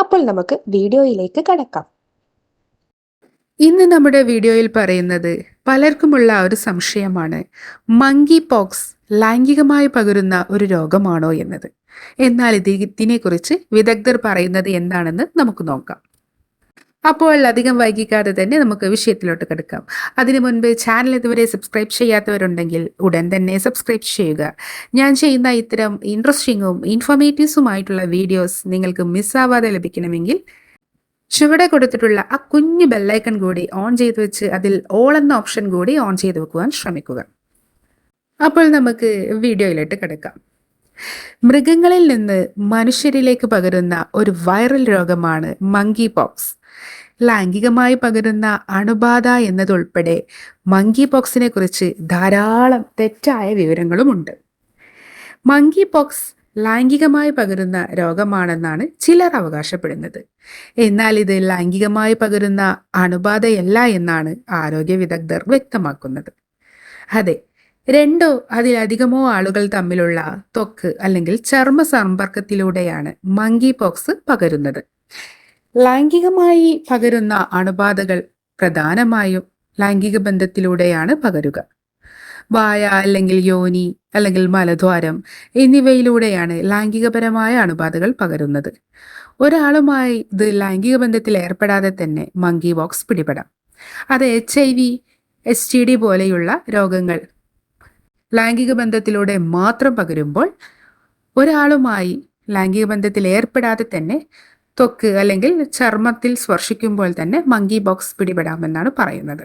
അപ്പോൾ നമുക്ക് വീഡിയോയിലേക്ക് കടക്കാം. ഇന്ന് നമ്മുടെ വീഡിയോയിൽ പറയുന്നത് പലർക്കുമുള്ള ഒരു സംശയമാണ്. മങ്കി പോക്സ് ലൈംഗികമായി പകരുന്ന ഒരു രോഗമാണോ എന്നത്. എന്നാൽ ഇത് ഇതിനെക്കുറിച്ച് വിദഗ്ധർ പറയുന്നത് എന്താണെന്ന് നമുക്ക് നോക്കാം. അപ്പോൾ അധികം വൈകിക്കാതെ തന്നെ നമുക്ക് വിഷയത്തിലോട്ട് കിടക്കാം. അതിനു മുൻപ് ചാനൽ ഇതുവരെ സബ്സ്ക്രൈബ് ചെയ്യാത്തവരുണ്ടെങ്കിൽ ഉടൻ തന്നെ സബ്സ്ക്രൈബ് ചെയ്യുക. ഞാൻ ചെയ്യുന്ന ഇത്തരം ഇൻട്രസ്റ്റിങ്ങും ഇൻഫോർമേറ്റീവ്സുമായിട്ടുള്ള വീഡിയോസ് നിങ്ങൾക്ക് മിസ്സാവാതെ ലഭിക്കണമെങ്കിൽ ചുവടെ കൊടുത്തിട്ടുള്ള ആ കുഞ്ഞു ബെല്ലൈക്കൺ കൂടി ഓൺ ചെയ്ത് വെച്ച് അതിൽ ഓൾ എന്ന ഓപ്ഷൻ കൂടി ഓൺ ചെയ്ത് വെക്കുവാൻ ശ്രമിക്കുക. അപ്പോൾ നമുക്ക് വീഡിയോയിലോട്ട് കിടക്കാം. മൃഗങ്ങളിൽ നിന്ന് മനുഷ്യരിലേക്ക് പകരുന്ന ഒരു വൈറൽ രോഗമാണ് മങ്കി പോക്സ് ലൈംഗികമായി പകരുന്ന അണുബാധ എന്നതുൾപ്പെടെ മങ്കി പോക്സിനെ കുറിച്ച് ധാരാളം തെറ്റായ വിവരങ്ങളുമുണ്ട്. മങ്കി പോക്സ് ലൈംഗികമായി പകരുന്ന രോഗമാണെന്നാണ് ചിലർ അവകാശപ്പെടുന്നത്. എന്നാൽ ഇത് ലൈംഗികമായി പകരുന്ന അണുബാധയല്ല എന്നാണ് ആരോഗ്യ വിദഗ്ധർ വ്യക്തമാക്കുന്നത്. അതെ രണ്ടോ അതിലധികമോ ആളുകൾ തമ്മിലുള്ള ത്വക്ക് അല്ലെങ്കിൽ ചർമ്മ സമ്പർക്കത്തിലൂടെയാണ് മങ്കി പോക്സ് പകരുന്നത്. ലൈംഗികമായി പകരുന്ന അണുബാധകൾ പ്രധാനമായും ലൈംഗിക ബന്ധത്തിലൂടെയാണ് പകരുക. വായ അല്ലെങ്കിൽ യോനി അല്ലെങ്കിൽ മലദ്വാരം എന്നിവയിലൂടെയാണ് ലൈംഗികപരമായ അണുബാധകൾ പകരുന്നത്. ഒരാളുമായി ഇത് ലൈംഗിക ബന്ധത്തിൽ ഏർപ്പെടാതെ തന്നെ മങ്കി ബോക്സ് പിടിപെടാം. അത് H I V S T D പോലെയുള്ള രോഗങ്ങൾ ലൈംഗിക ബന്ധത്തിലൂടെ മാത്രം പകരുമ്പോൾ ഒരാളുമായി ലൈംഗിക ബന്ധത്തിൽ ഏർപ്പെടാതെ തന്നെ ത്വക്ക് അല്ലെങ്കിൽ ചർമ്മത്തിൽ സ്പർശിക്കുമ്പോൾ തന്നെ മങ്കി ബോക്സ് പിടിപെടാമെന്നാണ് പറയുന്നത്.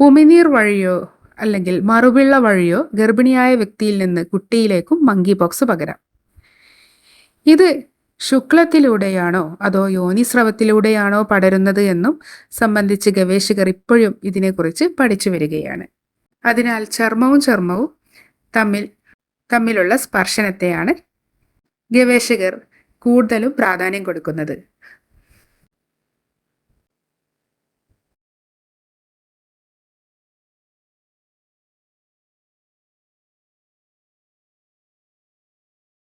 ഉമിനീർ വഴിയോ അല്ലെങ്കിൽ മറുപിള്ള വഴിയോ ഗർഭിണിയായ വ്യക്തിയിൽ നിന്ന് കുട്ടിയിലേക്കും മങ്കി ബോക്സ് പകരാം. ഇത് ശുക്ലത്തിലൂടെയാണോ അതോ യോനിസ്രവത്തിലൂടെയാണോ പടരുന്നത് എന്നും സംബന്ധിച്ച് ഗവേഷകർ ഇപ്പോഴും ഇതിനെക്കുറിച്ച് പഠിച്ചു വരികയാണ്. അതിനാൽ ചർമ്മവും ചർമ്മവും തമ്മിൽ തമ്മിലുള്ള സ്പർശനത്തെയാണ് ഗവേഷകർ കൂടുതലും പ്രാധാന്യം കൊടുക്കുന്നത്.